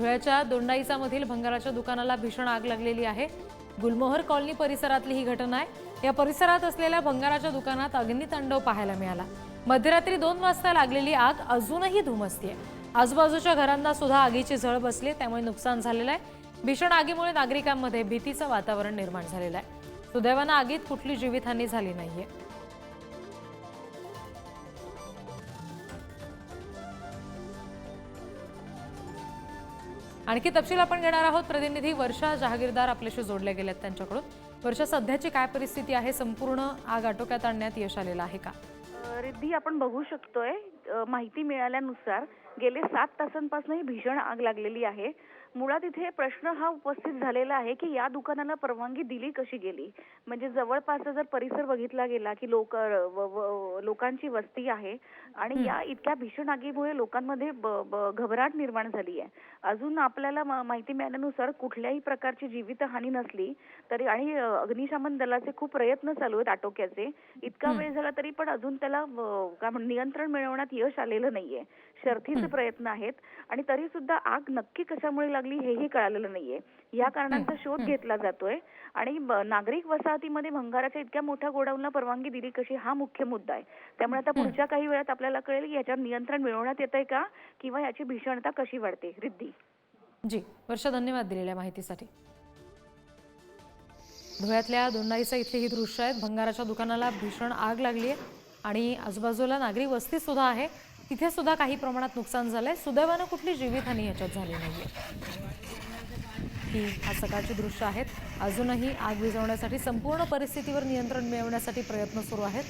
धुळ्याच्या दोंडाईचामधील भंगाराच्या दुकानाला भीषण आग लागलेली आहे. गुलमोहर कॉलनी परिसरातली ही घटना आहे. या परिसरात असलेल्या भंगाराच्या दुकानात अग्नितांडव पाहायला मिळाला. मध्यरात्री दोन वाजता लागलेली आग अजूनही धुमसतीये आजूबाजूच्या घरांना सुद्धा आगीची झळ बसली त्यामुळे नुकसान झालेलं आहे. भीषण आगीमुळे नागरिकांमध्ये भीतीचं वातावरण निर्माण झालेलं आहे. सुदैवानं आगीत कुठली जीवितहानी झाली नाहीये. आणखी तपशील आपण घेणार आहोत. प्रतिनिधी वर्षा जहागीरदार आपल्याशी जोडल्या गेल्या आहेत त्यांच्याकडून. वर्षा सध्याची काय परिस्थिती आहे? संपूर्ण आग आटोक्यात आणण्यात यश आलेलं आहे का? रिद्धी आपण बघू शकतोय माहिती मिळाल्यानुसार गेले सात तासांपासून ही भीषण आग लागलेली आहे. मुळात इथे प्रश्न हा उपस्थित झालेला आहे की या दुकानाला परवानगी दिली कशी गेली? म्हणजे जवळपासचा जर परिसर बघितला गेला की लोक लोकांची वस्ती आहे आणि या इतक्या भीषण आगीमुळे लोकांमध्ये घबराट निर्माण झाली आहे. अजून आपल्याला माहिती मिळाल्यानुसार कुठल्याही प्रकारची जीवितहानी नसली तरी आणि अग्निशमन दलाचे खूप प्रयत्न चालू आहेत आटोक्याचे. इतका वेळ झाला तरी पण अजून त्याला काय नियंत्रण मिळवण्यात यश आलेलं नाहीये. शर्थीचे प्रयत्न आहेत आणि तरी सुद्धा आग नक्की कशामुळे लागली हेही कळालेलं नाहीये. या कारणांचा शोध घेतला जातोय आणि नागरिक वसाहतीमध्ये भंगाराच्या इतक्या मोठ्या गोडाऊनला परवानगी दिली कशी हा मुख्य मुद्दा आहे. त्यामुळे आता पुढच्या काही वेळात आपल्याला कळेल की याच्यावर नियंत्रण मिळवण्यात येतंय का किंवा याची भीषणता कशी वाढते? रिद्धी. जी वर्षा धन्यवाद दिलेल्या माहितीसाठी. धुळ्यातल्या दोंडाईचा इथली ही दृश्य आहेत. भंगाराच्या दुकानाला भीषण आग लागली आहे आणि आजूबाजूला नागरी वस्ती सुद्धा आहे. तिथे सुद्धा काही प्रमाणात नुकसान झालंय. सुदैवानं कुठली जीवितहानी याच्यात झाली नाहीये. ही आज सकाळची दृश्य आहेत. अजूनही आग विझवण्यासाठी संपूर्ण परिस्थितीवर नियंत्रण मिळवण्यासाठी प्रयत्न सुरू आहेत.